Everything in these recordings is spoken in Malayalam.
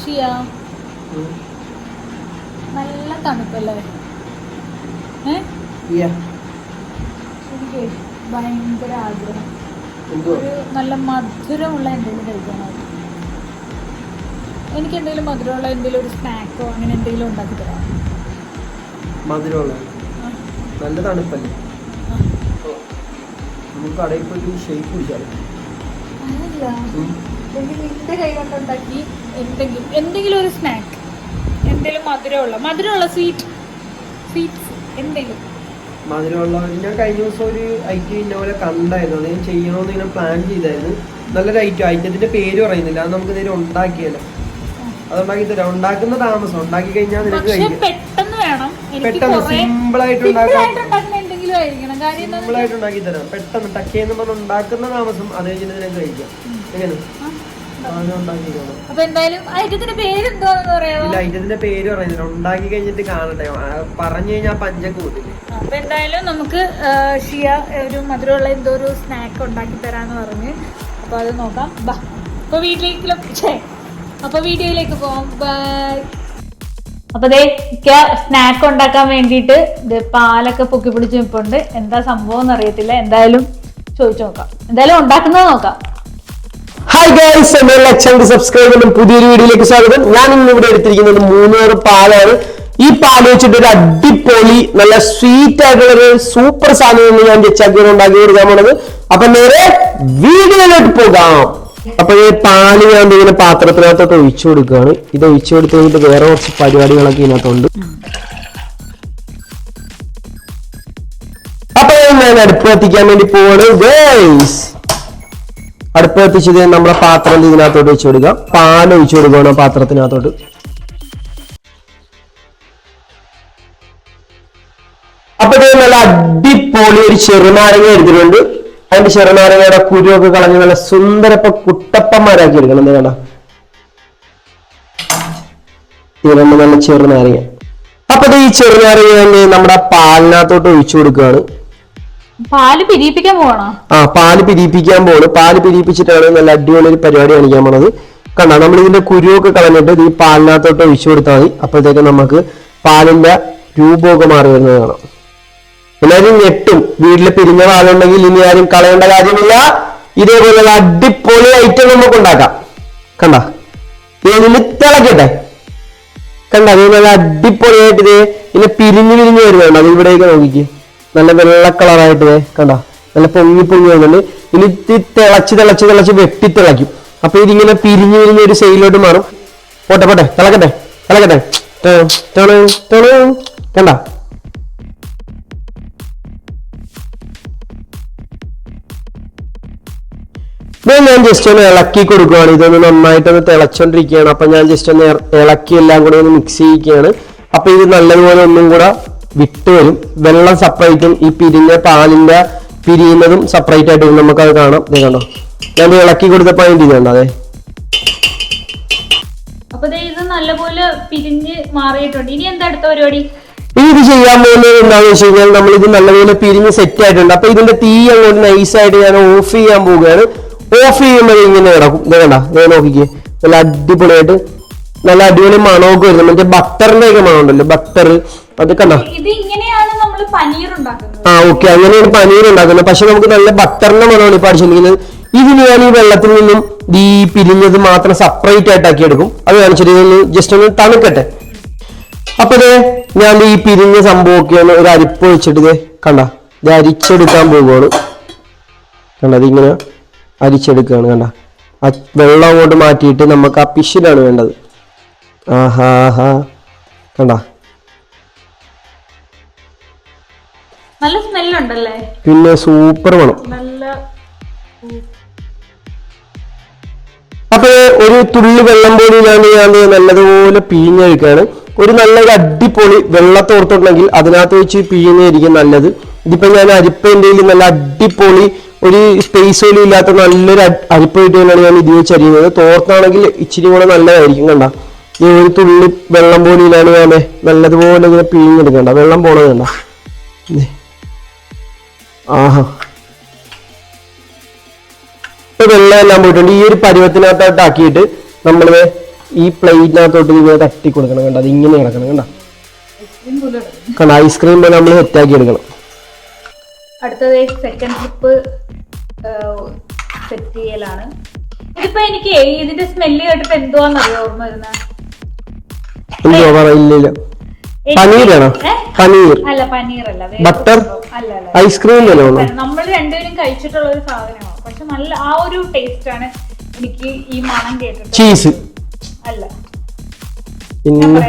ഷിയ നല്ല തണുപ്പല്ലേ? എനിക്ക് ഭയങ്കര ആഗ്രഹം. ഒരു നല്ല മധുരമുള്ള എന്തെങ്കിലും കഴിക്കാനായിട്ട് എനിക്ക് എന്തെങ്കിലും മധുരമുള്ള എന്തെങ്കിലും ഒരു സ്നാക്കോ അങ്ങനെ എന്തെങ്കിലും ഉണ്ടാക്കി തരാം മധുരമുള്ള? നല്ല തണുപ്പല്ലേ. നമുക്ക് കടയിൽ പോയി ഷേക്ക് അല്ല അതല്ല അല്ലെങ്കിൽ നിന്റെ കൈ കൊണ്ടുണ്ടാക്കി എന്തെങ്കിലും എന്തെങ്കിലും ഒരു സ്നാക്ക് എന്തെങ്കിലും മധുരമുള്ള മധുരമുള്ള സ്വീറ്റ് സ്വീറ്റ്സ് എന്തെങ്കിലും. മധുരമുള്ള ഞാൻ കഴിഞ്ഞ ദിവസം ഒരു ഐറ്റം ഇന്ന പോലെ കണ്ടായിരുന്നു. അത് ഞാൻ ചെയ്യണമെന്ന് ഇങ്ങനെ പ്ലാൻ ചെയ്തായിരുന്നു. നല്ലൊരു ഐറ്റം ഐറ്റത്തിന്റെ പേര് പറയുന്നില്ല. അത് നമുക്ക് നേരെ ഉണ്ടാക്കിയല്ലോ അത് ഉണ്ടാക്കി തരാം. ഉണ്ടാക്കുന്ന താമസം. ഉണ്ടാക്കി കഴിഞ്ഞാൽ നിനക്ക് പെട്ടെന്ന് സിമ്പിൾ ആയിട്ട് സിമ്പിൾ ആയിട്ട് ഉണ്ടാക്കി തരാം. പെട്ടെന്ന് ടക്കേന്ന് പറഞ്ഞ് ഉണ്ടാക്കുന്ന താമസം അത് കഴിഞ്ഞിട്ട് നിനക്ക് കഴിക്കാം. എങ്ങനെ അപ്പൊ എന്തായാലും ഐറ്റത്തിന്റെ പേരെന്തോന്ന് പറയാമോ ഇല്ല ഐറ്റത്തിന്റെ പേര് പറയുന്നില്ല. ഉണ്ടാക്കി കഴിഞ്ഞിട്ട് കാണട്ടെ പറഞ്ഞു കഴിഞ്ഞാൽ പഞ്ചക്ക് കൂട്ടില്ലേ അപ്പൊ എന്തായാലും നമുക്ക് ഷിയ ഒരു മധുരമുള്ള എന്തോ ഒരു സ്നാക്ക് ഉണ്ടാക്കി തരാന്ന് പറഞ്ഞ്. അപ്പൊ അത് നോക്കാം. ബാ അപ്പൊ വീട്ടിലേക്ക് അപ്പൊ വീഡിയോയിലേക്ക് പോവാം. ബൈ. അപ്പൊ ദേ സ്നാക്ക് ഉണ്ടാക്കാൻ വേണ്ടിയിട്ട് ഇത് പാലൊക്കെ പൊക്കി പിടിച്ച് നിൽപ്പുണ്ട് എന്താ സംഭവം എന്ന് അറിയത്തില്ല എന്തായാലും ചോദിച്ചു നോക്കാം. എന്തായാലും ഉണ്ടാക്കുന്നത് നോക്കാം. ഹായ് ഗൈസ് എന്റെ ലക്ഷങ്ങൾ സബ്സ്ക്രൈബറും പുതിയൊരു വീഡിയോയിലേക്ക് സ്വാഗതം. ഞാൻ ഇന്ന് ഇവിടെ എടുത്തിരിക്കുന്നത് മൂന്നൂറ് പാലാണ്. ഈ പാൽ വെച്ചിട്ട് ഒരു അടിപൊളി നല്ല സ്വീറ്റ് ആയിട്ടുള്ള ഒരു സൂപ്പർ സാധനം ഞാൻ ചെച്ചാക്കി ഉണ്ടാക്കി കൊടുക്കാൻ പോണത്. അപ്പൊ നേരെ വീഡിയോയിലോട്ട് പോകാം. അപ്പൊ ഈ പാൽ ഞാൻ ഇങ്ങനെ പാത്രത്തിനകത്തോട്ട് ഒഴിച്ചു കൊടുക്കുകയാണ്. ഇത് ഒഴിച്ചു കൊടുത്തു കഴിഞ്ഞിട്ട് വേറെ കുറച്ച് പരിപാടികളൊക്കെ ഇതിനകത്തുണ്ട്. അപ്പൊ ഞാൻ അടുപ്പ് കത്തിക്കാൻ വേണ്ടി പോവാണ് ഗൈസ് അടുപ്പ് കത്തിച്ചത് നമ്മുടെ പാത്രം ഇതിനകത്തോട്ട് വെച്ച് കൊടുക്കുക പാൽ ഒഴിച്ചു കൊടുക്കണം പാത്രത്തിനകത്തോട്ട്. അപ്പൊ ഇത് നല്ല അടിപൊളി ഒരു ചെറുനാരങ്ങ എടുത്തിട്ടുണ്ട്. അതിന്റെ ചെറുനാരങ്ങയുടെ കുരുവൊക്കെ കളഞ്ഞ് നല്ല സുന്ദരപ്പ കുട്ടപ്പന്മാരാക്കി എടുക്കണം എന്താ കണ്ട. ഇതിനുണ്ട് നല്ല ചെറുനാരങ്ങ. അപ്പൊ ഈ ചെറുനാരങ്ങ തന്നെ നമ്മുടെ പാലിനകത്തോട്ട് ഒഴിച്ചു കൊടുക്കുകയാണ് ആ പാൽ പിരിപ്പിക്കാൻ പോണ്. പാൽ പിരിപ്പിച്ചിട്ടാണ് നല്ല അടിപൊളി പരിപാടി കാണിക്കാൻ പോണത്. കണ്ട നമ്മൾ ഇതിന്റെ കുരുവൊക്കെ കളഞ്ഞിട്ട് ഈ പാലിനകത്തോട്ട് ഒഴിച്ചു കൊടുത്താൽ മതി. അപ്പോഴത്തേക്ക് നമുക്ക് പാലിന്റെ രൂപമൊക്കെ മാറി വരുന്നത് കാണാം. എല്ലാവരും ഞെട്ടും. വീട്ടിൽ പിരിഞ്ഞ പാലുണ്ടെങ്കിൽ ഇനി ആരും കളയേണ്ട കാര്യമില്ല. ഇതേപോലുള്ള അടിപൊളി ഐറ്റം നമുക്ക് ഉണ്ടാക്കാം. കണ്ട? തിളക്കട്ടെ. കണ്ട അതേപോലെ അടിപൊളിയായിട്ട് ഇത് ഇങ്ങനെ പിരിഞ്ഞു പിരിഞ്ഞു വരുന്നുണ്ട്. അത് ഇവിടേക്ക് നോക്കിക്ക്. നല്ല വെള്ള കളറായിട്ട് കണ്ട? നല്ല പൊങ്ങി പൊങ്ങി വന്നിട്ട് ഇനി തിളച്ച് തിളച്ച് തിളച്ച് വെട്ടി തിളയ്ക്കും. അപ്പൊ ഇതിങ്ങനെ പിരിഞ്ഞു പിരിഞ്ഞ് ഒരു സൈഡിലോട്ട് മാറും. പോട്ടെ പോട്ടെ തിളക്കട്ടെ തിളക്കട്ടെ. കണ്ട? ഞാൻ ജസ്റ്റ് ഒന്ന് ഇളക്കി കൊടുക്കുകയാണ് ഇതൊന്ന് നന്നായിട്ടൊന്ന് തിളച്ചോണ്ടിരിക്കുകയാണ്. അപ്പൊ ഞാൻ ജസ്റ്റ് ഒന്ന് ഇളക്കി എല്ലാം കൂടെ ഒന്ന് മിക്സ് ചെയ്യിക്കുകയാണ്. അപ്പൊ ഇത് നല്ലതുപോലെ ഒന്നും കൂടെ വിട്ട് വരും വെള്ളം സെപ്പറേറ്റും ഈ പിരിഞ്ഞ പാലിന്റെ പിരിയുന്നതും സെപ്പറേറ്റ് ആയിട്ട് വരും. നമുക്കത് കാണാം. ഇത് കണ്ടോ? ഞാൻ ഇളക്കി കൊടുത്തപ്പോ അതിന്റെ ഇത് കണ്ടോ? അതെ. നല്ലപോലെ പിരിഞ്ഞ് മാറിയിട്ടുണ്ട്. ഇനി എന്താ അടുത്ത പരിപാടി? ഇനി ഇത് ചെയ്യാൻ പോകുന്നത് എന്താണെന്ന് വെച്ച് കഴിഞ്ഞാൽ നമ്മൾ ഇത് നല്ലപോലെ പിരിഞ്ഞ് സെറ്റ് ആയിട്ടുണ്ട്. അപ്പൊ ഇതിന്റെ തീ അങ്ങോട്ട് നൈസ് ആയിട്ട് ഞാൻ ഓഫ് ചെയ്യാൻ പോവുകയാണ്. ഓഫ് ചെയ്യുമ്പോൾ ഇങ്ങനെ കിടക്കും. ഇത് കണ്ട? ഇത് നോക്കിക്കേ. നല്ല അടിപൊളിയായിട്ട് നല്ല അടിപൊളി മണമൊക്കെ വരുന്നു. മറ്റേ ബട്ടറിന്റെ ഒക്കെ മണം ഉണ്ടല്ലോ ബട്ടർ. അത് കണ്ടോ ഇത് ഇങ്ങനെയാണ് നമ്മൾ പനീർ ഉണ്ടാക്കുന്നത്. ആ ഓക്കെ. അങ്ങനെയാണ് പനീർ ഉണ്ടാക്കുന്നത്. പക്ഷെ നമുക്ക് നല്ല ബട്ടറിന്റെ മണമാണ് ഇപ്പൊ അടിച്ചിരിക്കുന്നത് ഇതിന് ഞാൻ ഈ വെള്ളത്തിൽ നിന്നും ഈ പിരിഞ്ഞത് മാത്രം സെപ്പറേറ്റ് ആയിട്ട് ആക്കി എടുക്കും അത് കാണിച്ചിട്ട് ഇതൊന്ന് ജസ്റ്റ് ഒന്ന് തണുക്കട്ടെ. അപ്പൊ ഇതേ ഞാൻ ഈ പിരിഞ്ഞ സംഭവമൊക്കെ ഒന്ന് ഒരു അരിപ്പ് വെച്ചിട്ട് ഇത് കണ്ട? ഇത് അരിച്ചെടുക്കാൻ പോവുകയാണ്. കണ്ട ഇതിങ്ങനെ അരിച്ചെടുക്കുകയാണ് കണ്ട? ആ വെള്ളം അങ്ങോട്ട് മാറ്റിയിട്ട് നമുക്ക് ആ പിശിലാണ് വേണ്ടത്. കണ്ട? നല്ല പിന്നെ സൂപ്പർ വേണം നല്ല അപ്പൊ ഒരു തുള്ളി വെള്ളം പോലും ഞാൻ ഞാൻ നല്ലതുപോലെ പിഴിഞ്ഞെടുക്കുകയാണ് ഒരു നല്ലൊരു അടിപൊളി വെള്ളത്തോർത്തുണ്ടെങ്കിൽ അതിനകത്ത് വെച്ച് പിഴിഞ്ഞായിരിക്കും നല്ലത്. ഇതിപ്പോ ഞാൻ അരിപ്പേന്റെ നല്ല അടിപൊളി ഒരു സ്പേസ് പോലും ഇല്ലാത്ത നല്ലൊരു അരിപ്പ് കിട്ടിയാണ് ഞാൻ ഇത് വെച്ച് അരിയുന്നത്. തോർത്താണെങ്കിൽ ഇച്ചിരി കൂടെ നല്ലതായിരിക്കും കണ്ട? ഈ ഒരു തുള്ളി വെള്ളം പോലും ഇല്ലാണ്ട് ഞാൻ നല്ലതുപോലെ ഇങ്ങനെ പിഴിഞ്ഞെടുക്കണ്ട വെള്ളം പോണത് വേണ്ട. ആഹാ. ഇപ്പൊ വെള്ളം എല്ലാം പോയിട്ടുണ്ട്. ഈ ഒരു പരുവത്തിനകത്തോട്ട് ആക്കിയിട്ട് നമ്മൾ ഈ പ്ലേറ്റിനകത്തോട്ട് ഇങ്ങനെ തട്ടി കൊടുക്കണം കണ്ട? അത് ഇങ്ങനെ കിടക്കണം കണ്ട. കണ്ട? ഐസ്ക്രീം പോലെ നമ്മൾ സെറ്റാക്കി എടുക്കണം. അടുത്തത് സെക്കൻഡ് ട്രിപ്പ് സെറ്റ് ചെയ്യലാണ്. ഇതിപ്പോ എനിക്ക് ഇതിന്റെ സ്മെല്ല് കേട്ടിട്ട് എന്തുവാന്നറിയോ ഓർമ്മ വരുന്നത് എന്തുവാ പറയില്ല ഇല്ല പനീരാണോ? പനീർ. അല്ല പനീർ അല്ല ബട്ടർ? അല്ല ഐസ്ക്രീം നമ്മൾ രണ്ടുപേരും കഴിച്ചിട്ടുള്ള ഒരു സാധനമാണ്. പക്ഷെ നല്ല ആ ഒരു ടേസ്റ്റ് ആണ് എനിക്ക് ഈ മണം കേട്ടിട്ട് ചീസ്. അല്ല. പിന്നെ?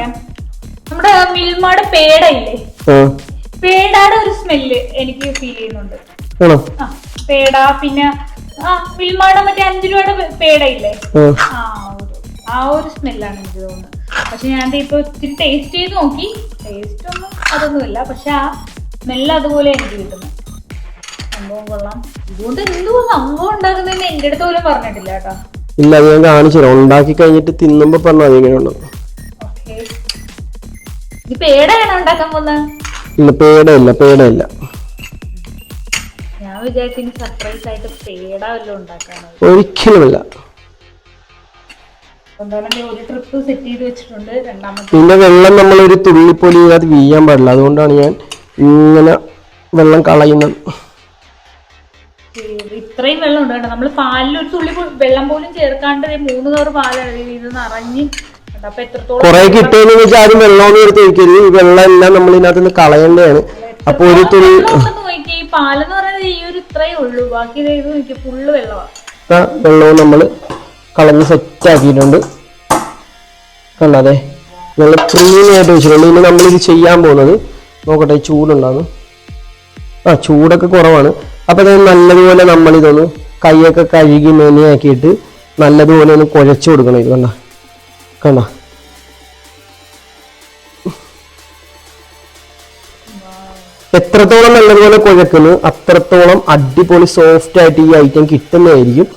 നമ്മുടെ മിൽമയുടെ പേട ഇല്ലേ പേടയുടെ ഒരു സ്മെല്ല് എനിക്ക് ഫീൽ ചെയ്യുന്നുണ്ട്. പേട പിന്നെ ആ മിൽമയുടെ മറ്റേ അഞ്ചു രൂപയുടെ പേട ഇല്ലേ ആ ആ ഒരു ആ ഒരു സ്മെല്ലാണ് എനിക്ക് തോന്നുന്നത്. പക്ഷെ ഞാൻ ഇപ്പൊ ഇത്തിരി ടേസ്റ്റ് ചെയ്ത് നോക്കി. ടേസ്റ്റ് ഒന്നും അതൊന്നുമില്ല. പക്ഷെ ആ സ്മെല്ല് അതുപോലെ എനിക്ക് കിട്ടുന്നു. സംഭവം കൊള്ളാം. ഇതുകൊണ്ട് എന്തോ സംഭവം ഉണ്ടാക്കുന്നതെന്ന് എന്റെ അടുത്ത് പോലും പറഞ്ഞിട്ടില്ല കേട്ടോ. ഇല്ല അത് ഞാൻ കാണിച്ചു തരാം. ഉണ്ടാക്കി കഴിഞ്ഞിട്ട് തിന്നുമ്പോ പറഞ്ഞു അത് എങ്ങനെയുണ്ടോ ഇത് പേടയാണോ ഉണ്ടാക്കാൻ പോകുന്നത്? ഇല്ല പേടയില്ല പേടയില്ല. ഞാൻ വിചാരിച്ചു സർപ്രൈസ് ആയിട്ട് പേട വല്ലതും ഉണ്ടാക്കാണ് ഒരിക്കലുമില്ല. പിന്നെ വെള്ളം നമ്മൾ ഒരു തുള്ളിപ്പൊലി ഇതിനകത്ത് വീയാൻ പാടില്ല. അതുകൊണ്ടാണ് ഞാൻ ഇങ്ങനെ വെള്ളം കളയുന്നത്. ഇത് ഇത്രയും വെള്ളം ഉണ്ട് കേട്ടോ. നമ്മൾ പാലിൽ ഒരു തുള്ളി വെള്ളം പോലും ചേർക്കാണ്ട് മൂന്ന് കവർ പാലാണ് ഇത് നിറഞ്ഞ് കുറെ കിട്ടിയെന്ന് വെച്ചാൽ ആരും വെള്ളമൊന്നും എടുത്ത് ഈ വെള്ളം എല്ലാം നമ്മൾ ഇതിനകത്ത് നിന്ന് കളയേണ്ടതാണ്. അപ്പൊ ഒരു തുള്ളി ഈ പാലെന്ന് പറയുന്നത് ഈ ഒരു ഇത്രയേ ഉള്ളൂ. ബാക്കി ഇത് ഫുള്ള് വെള്ളമാണ് വെള്ളവും നമ്മൾ കളഞ്ഞ് സെറ്റ് ആക്കിയിട്ടുണ്ട്. കണ്ടതെ നല്ല ക്ലീനായിട്ട് വെച്ചിട്ടുണ്ട്. ഇനി നമ്മളിത് ചെയ്യാൻ പോകുന്നത് നോക്കട്ടെ ചൂടുണ്ടാകും ആ ചൂടൊക്കെ കുറവാണ്. അപ്പോൾ അത് നല്ലതുപോലെ നമ്മളിതൊന്ന് കൈയൊക്കെ കഴുകി മെനയാക്കിയിട്ട് നല്ലതുപോലെ ഒന്ന് കുഴച്ചു കൊടുക്കണം ഇത് കണ്ട. കണ്ട. എത്രത്തോളം നല്ലതുപോലെ കുഴക്കുന്നു അത്രത്തോളം അടിപൊളി സോഫ്റ്റ് ആയിട്ട് ഈ ഐറ്റം കിട്ടുന്നതായിരിക്കും.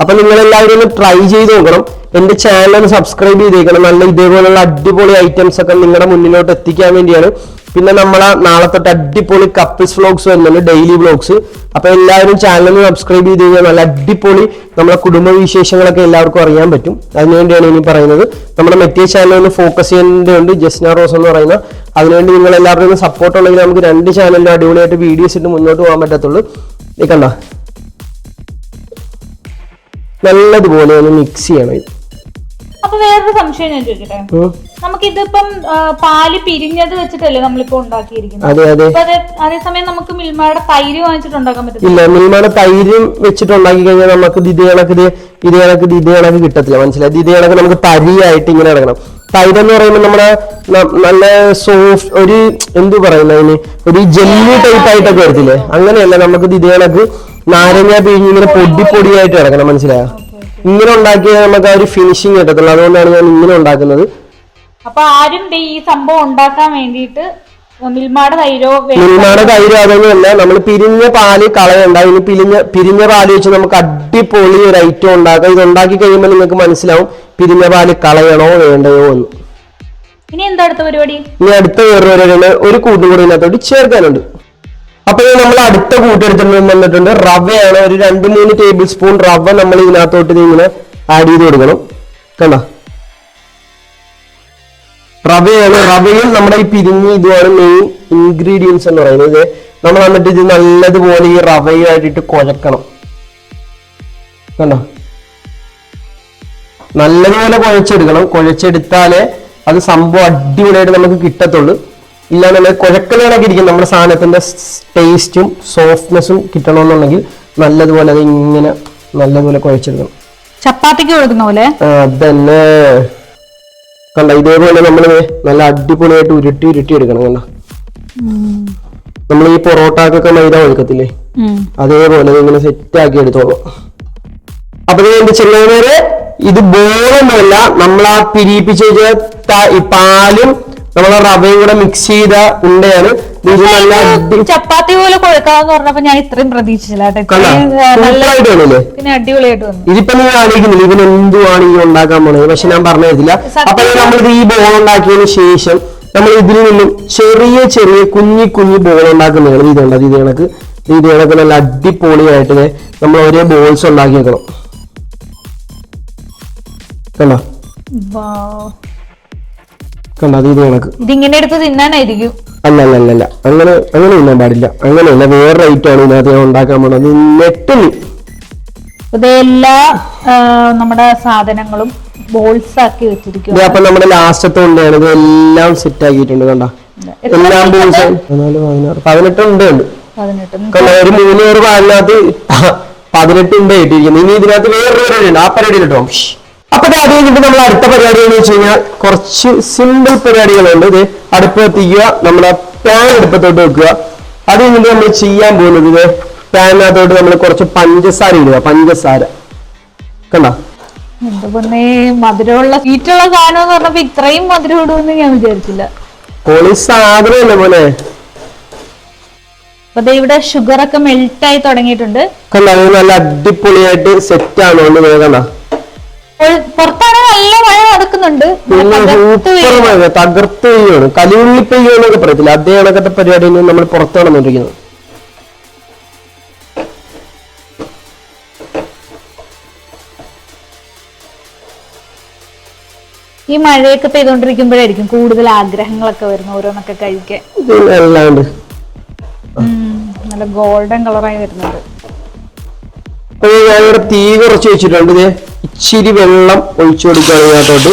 അപ്പൊ നിങ്ങൾ എല്ലാവരും ഒന്ന് ട്രൈ ചെയ്ത് നോക്കണം. എന്റെ ചാനൽ ഒന്ന് സബ്സ്ക്രൈബ് ചെയ്തേക്കണം. നല്ല ഇതേപോലുള്ള അടിപൊളി ഐറ്റംസ് ഒക്കെ നിങ്ങളുടെ മുന്നിലോട്ട് എത്തിക്കാൻ വേണ്ടിയാണ്. പിന്നെ നമ്മളെ നാളെ തൊട്ട് അടിപൊളി കപ്പിൾസ് വ്ളോഗ്സ് വരുന്നുണ്ട് ഡെയിലി വ്ളോഗ്സ് അപ്പൊ എല്ലാവരും ചാനൽ ഒന്ന് സബ്സ്ക്രൈബ് ചെയ്ത് കഴിഞ്ഞാൽ നല്ല അടിപൊളി നമ്മളെ കുടുംബ വിശേഷങ്ങളൊക്കെ എല്ലാവർക്കും അറിയാൻ പറ്റും. അതിനുവേണ്ടിയാണ് ഇനി പറയുന്നത്. നമ്മുടെ മെറ്റീരിയൽ ചാനൽ ഒന്ന് ഫോക്കസ് ചെയ്യേണ്ടതുണ്ട് ജസ്ന റോസ് എന്ന് പറയുന്ന. അതിനുവേണ്ടി നിങ്ങൾ എല്ലാവരുടെയും സപ്പോർട്ട് ഉണ്ടെങ്കിൽ നമുക്ക് രണ്ട് ചാനലിലും അടിപൊളിയായിട്ട് വീഡിയോസ് ഇട്ട് മുന്നോട്ട് പോകാൻ പറ്റത്തുള്ളൂ. കണ്ട? നല്ലതുപോലെ ഒന്ന് മിക്സ് ചെയ്യണം. ഇത് അപ്പൊ വേറൊരു സംശയം ഞാൻ ചോദിക്കട്ടെ. നമുക്കിതിപ്പം പാൽ പിരിഞ്ഞത് വെച്ചിട്ടല്ലേ നമ്മളിപ്പോ ഉണ്ടാക്കിയിരിക്കുന്നത്? അതെ അതെ. അതേ അതേസമയം നമുക്ക് മിൽമയുടെ തൈര് വാങ്ങിച്ചിട്ട് ഉണ്ടാക്കാൻ പറ്റും ഇല്ല മിൽമയുടെ തൈരും വെച്ചിട്ട് ഉണ്ടാക്കി കഴിഞ്ഞാൽ നമുക്ക് ഇത് കണക്ക് ഇത് കണക്ക് ഇത് കണക്ക് കിട്ടത്തില്ല. മനസ്സിലായി? ഇതേ കണക്ക് നമുക്ക് തരിയായിട്ട് ഇങ്ങനെ കിടക്കണം തൈര് എന്ന് പറയുമ്പോൾ നമ്മുടെ നല്ല സോഫ്റ്റ് ഒരു എന്തു പറയുന്നതിന്? ഒരു ജെല്ലി ടൈപ്പ് ആയിട്ടൊക്കെ വരത്തില്ലേ? അങ്ങനെയല്ല നമുക്ക് ഇതേ കണക്ക് നാരങ്ങ പിഴിഞ്ഞ് ഇങ്ങനെ പൊടി പൊടിയായിട്ട് കിടക്കണം മനസ്സിലായോ? ഇങ്ങനെ ഉണ്ടാക്കിയാൽ നമുക്ക് ആ ഒരു ഫിനിഷിങ് കിട്ടത്തുള്ളൂ. അതുകൊണ്ടാണ് ഞാൻ ഇങ്ങനെ ഉണ്ടാക്കുന്നത്. അപ്പൊ ആരും ഈ സംഭവം ഉണ്ടാക്കാൻ വേണ്ടിയിട്ട് മിൽമയുടെ തൈരോ തൈരോ തൈര് അതൊന്നുമല്ല. നമ്മൾ പിരിഞ്ഞ പാൽ കളയണ്ട. ഇനി പിരിഞ്ഞ പിരിഞ്ഞ പാൽ വെച്ച് നമുക്ക് അടിപൊളി ഒരു ഐറ്റം ഉണ്ടാക്കാം. ഇത് ഉണ്ടാക്കി കഴിയുമ്പോൾ നിങ്ങൾക്ക് മനസ്സിലാവും പിരിഞ്ഞ പാൽ കളയണോ വേണ്ടയോ എന്ന്. ഇനി എന്താ അടുത്ത പരിപാടി? ഇനി അടുത്ത വേറൊരു ഒരു കൂട്ടുകൂടി ഇതിനകത്തോട്ട് ചേർക്കാനുണ്ട്. അപ്പൊ ഇത് നമ്മൾ അടുത്ത കൂട്ടെടുത്തിട്ട് വന്നിട്ടുണ്ട്. റവയാണ്. ഒരു രണ്ട് മൂന്ന് ടേബിൾ സ്പൂൺ റവ നമ്മൾ ഇതിനകത്തോട്ട് ഇത് ഇങ്ങനെ ആഡ് ചെയ്ത് കൊടുക്കണം. കണ്ട? റവയാണ്. റവയും നമ്മുടെ ഈ പിരിഞ്ഞ് ഇതുമാണ് മെയിൻ ഇൻഗ്രീഡിയൻസ് എന്ന് പറയുന്നത്. നമ്മൾ വന്നിട്ട് ഇത് നല്ലതുപോലെ ഈ റവയുമായിട്ടിട്ട് കുഴക്കണം. കണ്ടോ? നല്ലതുപോലെ കുഴച്ചെടുക്കണം. കുഴച്ചെടുത്താലേ അത് സംഭവം അടിപൊളിയായിട്ട് നമുക്ക് കിട്ടത്തുള്ളൂ. ഇല്ലാന്നുണ്ടെങ്കിൽ കുഴക്കൽ കണക്ക് ഇരിക്കും നമ്മുടെ സാധനത്തിന്റെ ടേസ്റ്റും സോഫ്റ്റ്നെസ്സും കിട്ടണമെന്നുണ്ടെങ്കിൽ നല്ലതുപോലെ അത് ഇങ്ങനെ നല്ലതുപോലെ കുഴച്ചെടുക്കണം. ചപ്പാത്തിക്ക് കൊടുക്കുന്ന പോലെ? അതന്നെ. കണ്ട ഇതേപോലെ നമ്മൾ നല്ല അടിപൊളിയായിട്ട് ഉരുട്ടി ഉരുട്ടി എടുക്കണം കണ്ട. നമ്മൾ ഈ പൊറോട്ടക്കൊക്കെ മൈദ ഒഴുക്കത്തില്ലേ? അതേപോലെ ഇങ്ങനെ സെറ്റ് ആക്കി എടുത്തോളൂ. അപ്പൊ എന്ത് ചെയ്യുന്നവര് ഇത് ബോളൊന്നുമല്ല. നമ്മൾ ആ പിരിപ്പിച്ച് വെച്ച പാലും റവയും കൂടെ മിക്സ് ചെയ്ത ഉണ്ടയാണ്. ചപ്പാത്തി പോലെ കുഴക്കാന്ന് പറഞ്ഞപ്പോ ഞാൻ ഇത്രയും പ്രതീക്ഷിച്ചില്ല അടിപൊളിയായിട്ട് വന്നു. ഇതിപ്പോ നിങ്ങൾ ആലോചിക്കുന്നില്ല ഇവന് എന്തുവാണ് ഈ ഉണ്ടാക്കാൻ പോണത്? പക്ഷെ ഞാൻ പറഞ്ഞു തരത്തില്ല അപ്പൊ നമ്മളിത് ഈ ബോൾ ഉണ്ടാക്കിയതിന് ശേഷം നമ്മൾ ഇതിൽ നിന്നും ചെറിയ ചെറിയ കുഞ്ഞി കുഞ്ഞി ബോൾ ഉണ്ടാക്കുന്നതാണ് ഇത് കണ്ടത് ഇത് കണക്ക് ഇത് കണക്ക് നല്ല അടിപൊളിയായിട്ട് നമ്മൾ ഒരേ ബോൾസ് ഉണ്ടാക്കി വെക്കണം കണ്ടോ. കണ്ട അത് ഇത് കണക്ക്. ഇതിങ്ങനെ എടുത്ത് തിന്നാനായിരിക്കും. അല്ല അല്ല അല്ല അല്ല അങ്ങനെ അങ്ങനെ തിന്നാൻ പാടില്ല. അങ്ങനെയല്ല വേറെ ഐറ്റം ആണ് ഇതിനകത്ത് ഞാൻ ഉണ്ടാക്കാൻ പോണത്. നെട്ടിന് ഇതെല്ലാ നമ്മുടെ സാധനങ്ങളും ബോൾസ് ആക്കി വെച്ചിരിക്കും അപ്പൊ നമ്മുടെ ലാസ്റ്റത്തെ ഉണ്ടാണ് ഇതെല്ലാം എല്ലാം സെറ്റ് ആക്കിയിട്ടുണ്ട് കണ്ട. എല്ലാം ബോൾസ് പതിനാല് പതിനാറ് പതിനെട്ട് ഉണ്ട് കണ്ട ഒരു മൂന്ന് പേര് പാലിനകത്ത് പതിനെട്ട് ഉണ്ട് ഇട്ടിരിക്കുന്നത് ഇനി ഇതിനകത്ത് വേറൊരു ഉണ്ട്. ആ പരിപാടി കേട്ടോ അപ്പൊ അത് കഴിഞ്ഞിട്ട് നമ്മൾ അടുത്ത പരിപാടി എന്ന് വെച്ച് കഴിഞ്ഞാൽ കുറച്ച് സിമ്പിൾ പരിപാടികളുണ്ട്. ഇത് അടുപ്പ് കത്തിക്കുക നമ്മുടെ പാൻ അടുപ്പത്തോട്ട് വെക്കുക. അത് കഴിഞ്ഞിട്ട് നമ്മൾ ചെയ്യാൻ പോകുന്നത് ഇത് പാനിനകത്തോട്ട് നമ്മൾ കുറച്ച് പഞ്ചസാര ഇടുക പഞ്ചസാര. കണ്ടോ? മധുരമുള്ള സ്വീറ്റുള്ള സാധനം എന്ന് പറഞ്ഞപ്പോ ഇത്രയും മധുരം ഇടുമെന്ന് ഞാൻ വിചാരിച്ചില്ല. പൊളി സാധനമല്ലേ പോലെ അപ്പൊ ഇവിടെ ഷുഗർ ഒക്കെ മെൽറ്റ് ആയി തുടങ്ങിയിട്ടുണ്ട്. കണ്ട നല്ല അടിപൊളിയായിട്ട് സെറ്റ് ആണോ കണ്ട? പുറത്താണ് നല്ല മഴ നടക്കുന്നുണ്ട്. തകർത്ത് പെയ്യാണ് കലിയുള്ളി പെയ്യുമെന്നൊക്കെ പറയത്തില്ല? അതേ കണക്കത്തെ പരിപാടി നമ്മൾ പുറത്താണ് നിന്നിരിക്കുന്നത് ഈ മഴയൊക്കെ പെയ്തോണ്ടിരിക്കുമ്പോഴായിരിക്കും കൂടുതൽ ആഗ്രഹങ്ങളൊക്കെ വരുന്ന ഓരോന്നൊക്കെ കഴിക്കാൻ. നല്ല ഗോൾഡൻ കളറായി വരുന്നുണ്ട്. ഞാനിവിടെ തീ കുറച്ച് വെച്ചിട്ടുണ്ട് ഇച്ചിരി വെള്ളം ഒഴിച്ചു കൊടുക്കുകയാണ് ഇതിനകത്തോട്ട്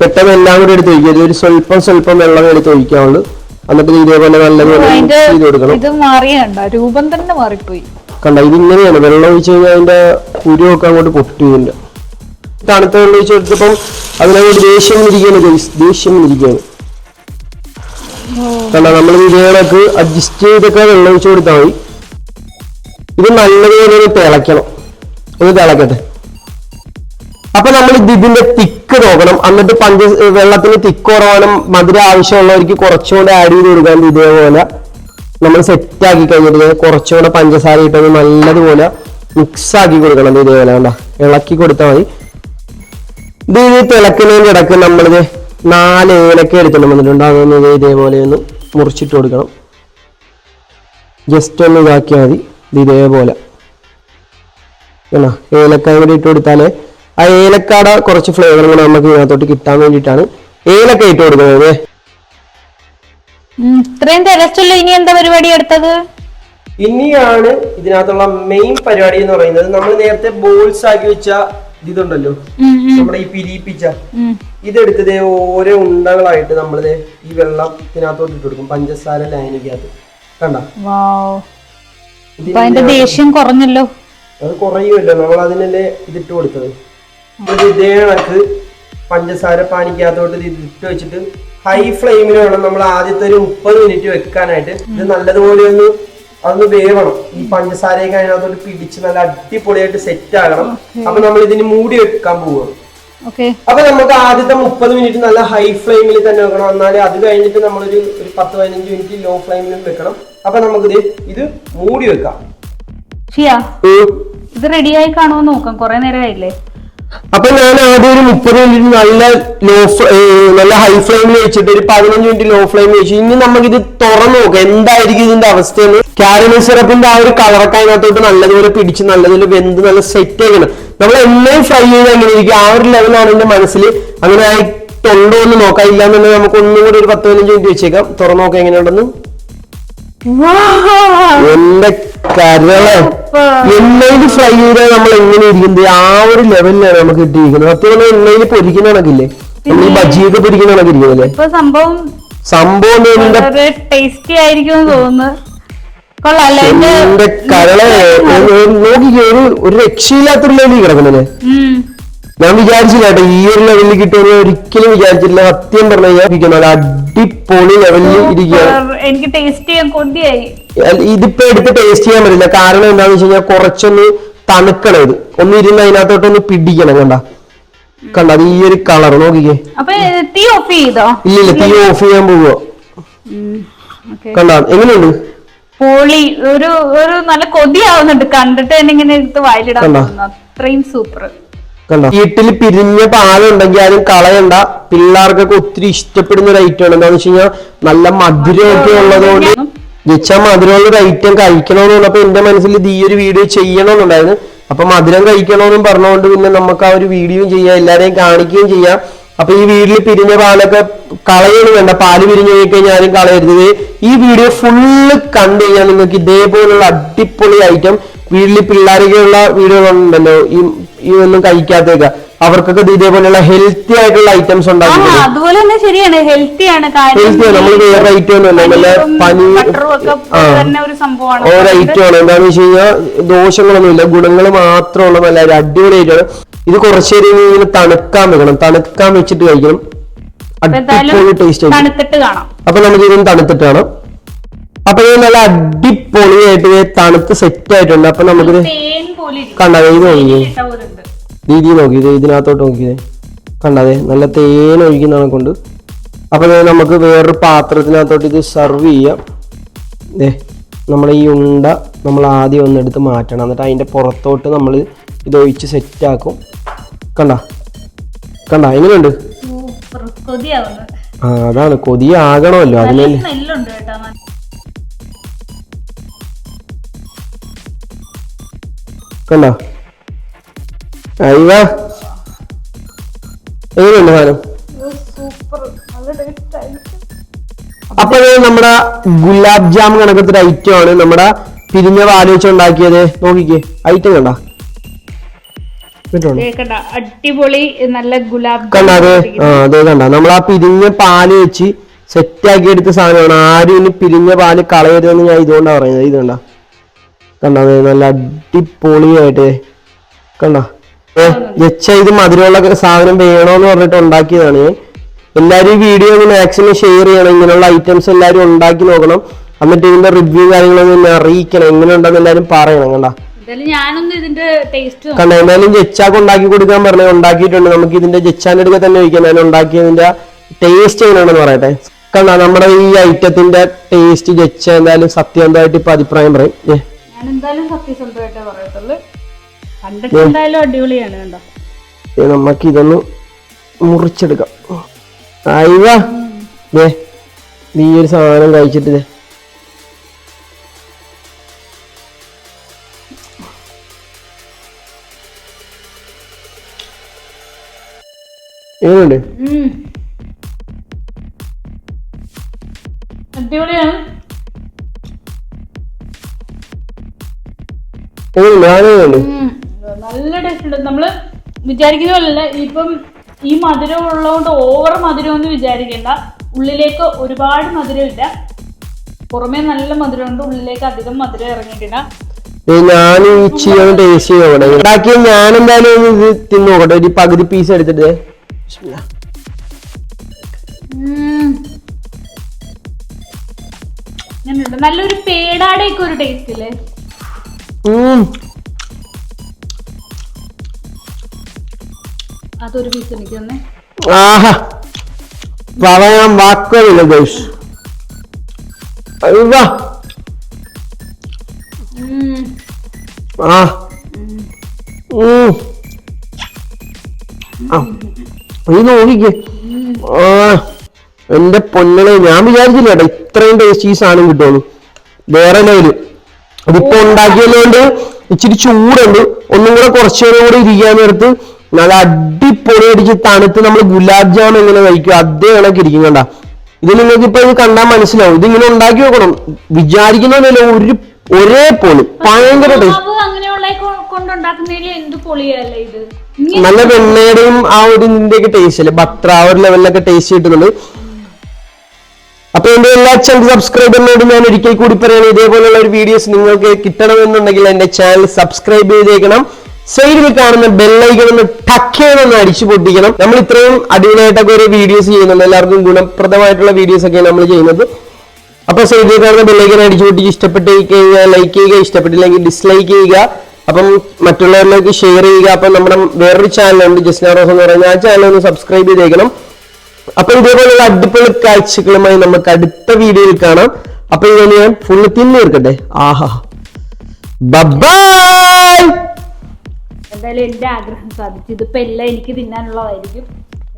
പെട്ടെന്ന് എല്ലാം കൂടി എടുത്ത് ഒഴിക്കുക. ഒരു സ്വല്പം സ്വല്പം വെള്ളം എടുത്ത് ഒഴിക്കാവുള്ളൂ. എന്നിട്ട് ഇതേപോലെ നല്ല ചെയ്ത് കൊടുക്കണം. ഇത് മാറിയണ്ട രൂപം തന്നെ മാറിപ്പോയി. കണ്ട ഇതിങ്ങനെയാണ് വെള്ളം ഒഴിച്ച് കഴിഞ്ഞാൽ അതിന്റെ കുരുവൊക്കെ അങ്ങോട്ട് പൊട്ടിയില്ല തണുത്ത വെള്ളം ഒഴിച്ച് കൊടുത്തപ്പം അതിനകത്ത് ദേഷ്യം ഇരിക്കുകയാണ്. ദേഷ്യം ഇരിക്കുകയാണ് കണ്ട നമ്മൾ ഇതേക്ക് അഡ്ജസ്റ്റ് ചെയ്തൊക്കെ വെള്ളം ഒഴിച്ച് കൊടുത്താൽ മതി. ഇത് നല്ലതുപോലെ ഒന്ന് തിളയ്ക്കണം. ഒന്ന് തിളക്കട്ടെ. അപ്പൊ നമ്മൾ ഇത് ഇതിന്റെ തിക്ക് നോക്കണം. എന്നിട്ട് പഞ്ച വെള്ളത്തിന് തിക്ക് കുറവാനും മധുരം ആവശ്യമുള്ളവർക്ക് കുറച്ചുകൂടെ ആഡ് ചെയ്ത് കൊടുക്കാൻ ഇതേപോലെ നമ്മൾ സെറ്റ് ആക്കി കഴിഞ്ഞിട്ട് കുറച്ചുകൂടെ പഞ്ചസാര ഇട്ടത് നല്ലതുപോലെ മിക്സ് ആക്കി കൊടുക്കണം ഇതേപോലെ കണ്ട? ഇളക്കി കൊടുത്താൽ മതി. ഇത് ഇത് തിളക്കുന്നതിന് ഇടയ്ക്ക് നമ്മളിത് നാല് ഏലക്ക എടുത്തിട്ട് വന്നിട്ടുണ്ട്. അതൊന്ന് ഇത് ഇതേപോലെ ഒന്ന് മുറിച്ചിട്ട് കൊടുക്കണം. ജസ്റ്റ് ഒന്ന് ഇതാക്കിയാൽ മതി. ഇതേപോലെ. ഏലക്കായ കൂടി ഇട്ട് കൊടുത്താലേ ആ ഏലക്കാടെ കുറച്ച് ഫ്ലേവറും കൂടെ നമുക്ക് ഇതിനകത്തോട്ട് കിട്ടാൻ വേണ്ടിയിട്ടാണ് ഏലക്ക ഇട്ട് കൊടുക്കുന്നത്. ഇത്രയും ഇനി എന്താ പരിപാടി എടുത്തത് ഇനിയാണ് ഇതിനകത്തുള്ള മെയിൻ പരിപാടി എന്ന് പറയുന്നത്. നമ്മൾ നേരത്തെ ബോൾസ് ആക്കി വെച്ച ഇതുണ്ടല്ലോ. നമ്മുടെ ഈ പിരിപ്പിച്ച ഇതെടുത്തത് ഓരോ ഉണ്ടകളായിട്ട് നമ്മളിത് ഈ വെള്ളം ഇതിനകത്തോട്ട് ഇട്ട് കൊടുക്കും. പഞ്ചസാര ലൈനിക്കകത്ത് കണ്ടോ? അപ്പൊ അതിന്റെ ദേഷ്യം കുറഞ്ഞല്ലോ? അത് കുറയുമല്ലോ. നമ്മൾ അതിനല്ലേ ഇതിട്ട് കൊടുത്തത്. ഇത് ഇതേ കണക്ക് പഞ്ചസാര പാനിക്കകത്തോട്ട് ഇത് ഇട്ട് വെച്ചിട്ട് ഹൈ ഫ്ലെയിമിൽ വേണം നമ്മൾ ആദ്യത്തെ ഒരു മുപ്പത് മിനിറ്റ് വെക്കാനായിട്ട്. ഇത് നല്ലതുപോലെ ഒന്ന് അതൊന്ന് വേവണം. ഈ പഞ്ചസാരയൊക്കെ അതിനകത്തോട്ട് പിടിച്ച് നല്ല അടിപൊളിയായിട്ട് സെറ്റ് ആകണം. അപ്പൊ നമ്മൾ ഇതിന് മൂടി വെക്കാൻ പോവുകയാണ് അപ്പൊ നമുക്ക് ആദ്യത്തെ മുപ്പത് മിനിറ്റ് നല്ല ഹൈ ഫ്ലെയിമിൽ തന്നെ വെക്കണം. എന്നാലേ അത് കഴിഞ്ഞിട്ട് നമ്മളൊരു ഒരു പത്ത് പതിനഞ്ച് മിനിറ്റ് ലോ ഫ്ലെയിമിലും വെക്കണം. അപ്പൊ നമുക്കിത് ഇത് മൂടി വെക്കാം. ഷിയ ഇത് റെഡിയായി കാണുമോ നോക്കാം. കുറെ നേരമായില്ലേ? അപ്പൊ ഞാൻ ആദ്യം ഒരു മുപ്പത് മിനിറ്റ് നല്ല ലോ നല്ല ഹൈ ഫ്ലെയിമിൽ വെച്ചിട്ട് ഒരു പതിനഞ്ച് മിനിറ്റ് ലോ ഫ്ലെയിമിൽ വെച്ചു ഇനി നമുക്കിത് തുറന്നു നോക്കാം. എന്തായിരിക്കും ഇതിന്റെ അവസ്ഥയെന്ന്. കാരമൽ സിറപ്പിന്റെ ആ ഒരു കളറൊക്കെ അതിനകത്തോട്ട് നല്ലതുപോലെ പിടിച്ച് നല്ലതുപോലെ വെന്ത് നല്ല സെറ്റ് ആക്കണം നമ്മൾ എണ്ണയും ഫ്രൈ ചെയ്ത് എങ്ങനെ ഇരിക്കും. ആ ഒരു ലെവലാണ് എന്റെ മനസ്സിൽ അങ്ങനെ ആയിട്ടുണ്ടോ എന്ന് നോക്കാം ഇല്ലാന്നുണ്ടെങ്കിൽ നമുക്ക് ഒന്നും കൂടി ഒരു പത്ത് പതിനഞ്ച് മിനിറ്റ് വെച്ചേക്കാം. തുറന്നു നോക്കാം എങ്ങനെയുണ്ടെന്ന്. എന്റെ കരളെ എണ്ണയിൽ ഫ്രൈ ചെയ്താൽ നമ്മൾ എങ്ങനെ ഇരിക്കുന്നത് ആ ഒരു ലെവലിലാണ് നമുക്ക് കിട്ടിയിരിക്കുന്നത്. സത്യം എണ്ണയിൽ പൊരിക്കുന്ന കണക്കില്ലേ? നമ്മൾ ഈ ബജിയൊക്കെ പൊരിക്കുന്ന കണക്കിരിക്കുന്നല്ലേ സംഭവം സംഭവം ടേസ്റ്റി ആയിരിക്കും തോന്നുന്നു. കൊള്ളാല്ലേ കരളെ നോക്കിക്കേ ഒരു ഒരു രക്ഷയില്ലാത്തൊരു ലെവലിൽ കിടക്കുന്നല്ലേ ഞാൻ വിചാരിച്ചില്ല കേട്ടോ ഈ ഒരു ലെവലിൽ കിട്ടുമെന്ന് ഒരിക്കലും വിചാരിച്ചില്ല സത്യം പറഞ്ഞു ഇരിക്കുന്നത് അടിപൊളി ലെവലിൽ ഇരിക്കുകയാണ്. എനിക്ക് ടേസ്റ്റ് ചെയ്യാൻ കൊതിയായി. ഇതിപ്പോ എടുത്ത് ടേസ്റ്റ് ചെയ്യാൻ പറ്റില്ല. കാരണം എന്താണെന്ന് വെച്ച് കഴിഞ്ഞാൽ കുറച്ചൊന്ന് തണുക്കണം ഇത്. ഒന്ന് ഇരുന്ന് അതിനകത്തോട്ടൊന്ന് പിടിക്കണം കണ്ട? കണ്ട അത് ഈ ഒരു കളർ നോക്കിക്കേ. തീ ഓഫ് ചെയ്തോ? ഇല്ലില്ല തീ ഓഫ് ചെയ്യാൻ പോവുക കണ്ട എങ്ങനെയുണ്ട്? പോളി ഒരു ഒരു നല്ല കൊതിയാവുന്നുണ്ട്. കണ്ടിട്ട് തന്നെ ഇങ്ങനെ എടുത്ത് വായിലിടാൻ? തോന്നുന്നു. അത്രയും സൂപ്പർ. കണ്ട? വീട്ടിൽ പിരിഞ്ഞ പാലുണ്ടെങ്കിൽ ആരും കളയണ്ട. പിള്ളേർക്കൊക്കെ ഒത്തിരി ഇഷ്ടപ്പെടുന്ന ഒരു ഐറ്റം ആണ് എന്താണെന്ന് വെച്ച് കഴിഞ്ഞാൽ നല്ല മധുരമൊക്കെ ഉള്ളതുകൊണ്ട് ജിച്ചാ മധുരമുള്ള ഒരു ഐറ്റം കഴിക്കണമെന്ന് പറഞ്ഞപ്പോ എന്റെ മനസ്സിൽ ഇത് ഈ ഒരു വീഡിയോ ചെയ്യണമെന്നുണ്ടായിരുന്നു. അപ്പൊ മധുരം കഴിക്കണമെന്നും പറഞ്ഞുകൊണ്ട് പിന്നെ നമുക്ക് ആ ഒരു വീഡിയോയും ചെയ്യാം. എല്ലാവരെയും കാണിക്കുകയും ചെയ്യാം. അപ്പൊ ഈ വീട്ടിൽ പിരിഞ്ഞ പാലൊക്കെ കളയണം വേണ്ട പാൽ പിരിഞ്ഞു കഴിഞ്ഞാലും കഴിഞ്ഞാൽ ആരും കളയരുത്. ഈ വീഡിയോ ഫുള്ള് കണ്ടു കഴിഞ്ഞാൽ നിങ്ങൾക്ക് ഇതേപോലുള്ള അടിപൊളി ഐറ്റം വീട്ടിൽ പിള്ളേരൊക്കെയുള്ള വീഡിയോകളുണ്ടല്ലോ ഈ ഈ ഒന്നും കഴിക്കാത്തേക്ക അവർക്കൊക്കെ ഇതേപോലെയുള്ള ഹെൽത്തി ആയിട്ടുള്ള ഐറ്റംസ് ഉണ്ടാകും. അതുപോലെ തന്നെ ശരിയാണ്. ഹെൽത്തി ആണ് നമ്മൾ. വേറെ ഐറ്റം ഒന്നുമല്ല. നല്ല പനി- ഓരോ ഒക്കെ ആണ്. എന്താന്ന് വെച്ച് കഴിഞ്ഞാൽ ദോഷങ്ങളൊന്നുമില്ല. ഗുണങ്ങൾ മാത്രമുള്ള നല്ല അടിപൊളി ഐറ്റമാണ് ഇത് കുറച്ചേരി ഇങ്ങനെ തണുക്കാൻ വെക്കണം. തണുക്കാൻ വെച്ചിട്ട് കഴിക്കണം. അടിപൊളി ടേസ്റ്റ് ആയിരിക്കും. അപ്പൊ നമുക്ക് ഇതും തണുത്തിട്ട് കാണാം. അപ്പൊ ഇത് നല്ല അടിപൊളിയായിട്ട് തണുത്ത് സെറ്റ് ആയിട്ടുണ്ട്. അപ്പൊ നമുക്ക്. കണ്ടത് ഇത് നോക്കിയേ. രീതി നോക്കിയത് ഇതിനകത്തോട്ട് നോക്കിയത് കണ്ടതെ നല്ല തേൻ ഒഴിക്കുന്നതാണ് കൊണ്ട്. അപ്പൊ നമുക്ക് വേറൊരു പാത്രത്തിനകത്തോട്ട് ഇത് സെർവ് ചെയ്യാം. ഏ നമ്മുടെ ഈ ഉണ്ട നമ്മൾ ആദ്യം ഒന്നെടുത്ത് മാറ്റണം. എന്നിട്ട് അതിന്റെ പുറത്തോട്ട് നമ്മൾ ഇത് ഒഴിച്ച് സെറ്റ് ആക്കും. കണ്ട കണ്ട എങ്ങനെയുണ്ട്? സൂപ്പർ കൊതിയാവുന്നു. ആ അതാണ് കൊതിയാകണമല്ലോ നല്ല- കണ്ട അയ്യ എങ്ങനെയുണ്ട് സാധനം? സൂപ്പർ. നല്ല ടേസ്റ്റ് ആയിരിക്കും. അപ്പൊ നമ്മുടെ ഗുലാബ് ജാം കണക്കത്തെ ഒരു ഐറ്റം ആണ്. നമ്മുടെ പിരിഞ്ഞ ആലോചിച്ചുണ്ടാക്കിയത് നോക്കിക്കേ ഐറ്റം കണ്ട. അടിപൊളി നല്ല ഗുലാബ് കണ്ട അത്? ആ കണ്ട. നമ്മൾ ആ പിരിഞ്ഞ പാൽ വെച്ച് സെറ്റ് ആക്കി എടുത്ത സാധനമാണ്. ആരും ഇനി പിരിഞ്ഞ പാൽ കളയരുതെന്ന് ഞാൻ ഇതുകൊണ്ടാണ് പറയുന്നത്. ഇത് കണ്ട. കണ്ട നല്ല അടിപൊളിയായിട്ട്. കണ്ട. ജച്ച ഇത് മധുരമുള്ള സാധനം വേണോന്ന് പറഞ്ഞിട്ട് ഉണ്ടാക്കിയതാണ്. എല്ലാരും ഈ വീഡിയോ ഒന്ന് മാക്സിമം ഷെയർ ചെയ്യണം. ഇങ്ങനെയുള്ള ഐറ്റംസ് എല്ലാരും ഉണ്ടാക്കി നോക്കണം. എന്നിട്ട് ഇതിന്റെ റിവ്യൂ കാര്യങ്ങളൊന്നും അറിയിക്കണം. എങ്ങനെ ഉണ്ടെന്ന് എല്ലാരും പറയണം. കണ്ട. കണ്ട എന്തായാലും ജച്ചാക്ക് ഉണ്ടാക്കി കൊടുക്കാൻ പറഞ്ഞു ഉണ്ടാക്കിയിട്ടുണ്ട്. നമുക്ക് ഇതിന്റെ ജച്ചാന്റെ അടുക്ക തന്നെ ഒഴിക്കാം. ഞാൻ ഉണ്ടാക്കിയതിന്റെ ടേസ്റ്റ് എങ്ങനെയാണെന്ന് പറയട്ടെ. കണ്ട നമ്മുടെ ഈ ഐറ്റത്തിന്റെ ടേസ്റ്റ് ജച്ച എന്തായാലും സത്യസന്ധമായിട്ട് ഇപ്പൊ അഭിപ്രായം പറയും. നമുക്ക് ഇതൊന്ന് മുറിച്ചെടുക്കാം. ദേ നീ ഒരു സാധനം കഴിച്ചിട്ട് എങ്ങനെയുണ്ട്. അടിപൊളിയാണ്. നല്ല ടേസ്റ്റ് ഉണ്ട്. നമ്മൾ വിചാരിക്കുന്ന പോലല്ല ഇപ്പം ഈ മധുരം ഉള്ളതുകൊണ്ട് ഓവർ മധുരം ഒന്നും വിചാരിക്കണ്ട. ഉള്ളിലേക്ക് ഒരുപാട് മധുരം ഇല്ല. പുറമേ നല്ല മധുരമുണ്ട് ഉള്ളിലേക്ക് അധികം മധുരം ഇറങ്ങിയിട്ടില്ല. ഞാൻ ഈ ടേസ്റ്റ് ചെയ്യണം. ഉണ്ടാക്കിയ ഞാൻ എന്തായാലും ഇത് തിന്നോക്കട്ടെ. ഒരു പകുതി പീസ് എടുത്തിട്ട് ഇങ്ങനെയുണ്ട് നല്ലൊരു പേടാടെയൊക്കെ ഒരു ടേസ്റ്റ് ഇല്ലേ. അതൊരു പീസ് എനിക്ക് തന്നെ. ആഹാ. പറയാൻ വാക്കുകളില്ല ഗൈസ്. അയ്യോ. ആ. ഇത് നോക്കിക്കേ. ആ എന്റെ പൊന്നളെ ഞാൻ വിചാരിച്ചില്ല കേട്ടോ ഇത്രയും ടേസ്റ്റ് സാധനം കിട്ടുമെന്ന്. വേറെ ലെവൽ അതിപ്പോ ഉണ്ടാക്കിയതുകൊണ്ട് ഇച്ചിരി ചൂടുണ്ട്. ഒന്നും കൂടെ കുറച്ചു നേരം കൂടെ ഇരിക്കാൻ നേരത്ത് നല്ല അടിപൊളി അടിച്ച് തണുത്ത് നമ്മൾ ഗുലാബ് ജാം എങ്ങനെ കഴിക്കും അതേ കണക്ക് ഇരിക്കും കണ്ട. ഇത് നിങ്ങൾക്ക് ഇപ്പൊ ഇത് കണ്ടാൽ മനസ്സിലാവും. ഇതിങ്ങനെ ഉണ്ടാക്കി നോക്കണം വിചാരിക്കുന്നതല്ല ഒരു ഒരേ പൊളി ഭയങ്കര ടേസ്റ്റ് നല്ല വെണ്ണയുടെയും ആ ഒരു ഇതിന്റെയൊക്കെ ടേസ്റ്റ് അല്ലേ? ബത്ര ആ ഒരു ലെവലിലൊക്കെ ടേസ്റ്റ് കിട്ടുന്നുണ്ട്. അപ്പൊ എന്റെ എല്ലാ ചാനൽ സബ്സ്ക്രൈബറിനോട് ഞാൻ ഒരിക്കൽ കൂടി പറയണം ഇതേപോലുള്ള ഒരു വീഡിയോസ് നിങ്ങൾക്ക് കിട്ടണമെന്നുണ്ടെങ്കിൽ എന്റെ ചാനൽ സബ്സ്ക്രൈബ് ചെയ്തേക്കണം. സൈഡിൽ കാണുന്ന ബെല്ലൈക്കൺ ഒന്ന് ടക്കേനൊന്ന് അടിച്ചു പൊട്ടിക്കണം. നമ്മൾ ഇത്രയും അടിപൊളിയായിട്ടൊക്കെ ഒരു വീഡിയോസ് ചെയ്യുന്നുണ്ട്. എല്ലാവർക്കും ഗുണപ്രദമായിട്ടുള്ള വീഡിയോസ് ഒക്കെയാണ് നമ്മൾ ചെയ്യുന്നത്. അപ്പൊ സൈഡിൽ കാണുന്ന ബെല്ലൈക്കൺ അടിച്ചു പൊട്ടി ഇഷ്ടപ്പെട്ട് കഴിഞ്ഞാൽ ലൈക്ക് ചെയ്യുക ഇഷ്ടപ്പെട്ടില്ലെങ്കിൽ ഡിസ്ലൈക്ക് ചെയ്യുക. അപ്പം മറ്റുള്ളവരിലേക്ക് ഷെയർ ചെയ്യുക. അപ്പം നമ്മുടെ വേറൊരു ചാനലുണ്ട് ജസ്ന റോസ് എന്ന് പറയുന്ന ആ ചാനൽ ഒന്ന് സബ്സ്ക്രൈബ് ചെയ്തേക്കണം. അപ്പൊ ഇതേപോലുള്ള അടിപൊളി കാഴ്ചകളുമായി നമുക്ക് അടുത്ത വീഡിയോയിൽ കാണാം. അപ്പൊ ഇങ്ങനെ ഞാൻ ഫുള്ള് തിന്നു തീർക്കട്ടെ ആഹാ. ബൈ എന്തായാലും എന്റെ ആഗ്രഹം സാധിച്ചു. ഇതിപ്പോ എല്ലാം എനിക്ക് തിന്നാനുള്ളതായിരിക്കും.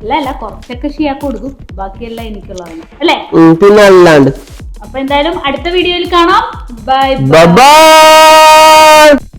എല്ലാം അല്ല കുറച്ചൊക്കെ ഷിയാ കൊടുക്കും. ബാക്കിയെല്ലാം എനിക്കുള്ളതാണ്. അല്ലേ? പിന്നെ അല്ലാണ്ട്. അപ്പൊ എന്തായാലും അടുത്ത വീഡിയോയിൽ കാണാം. Bye bye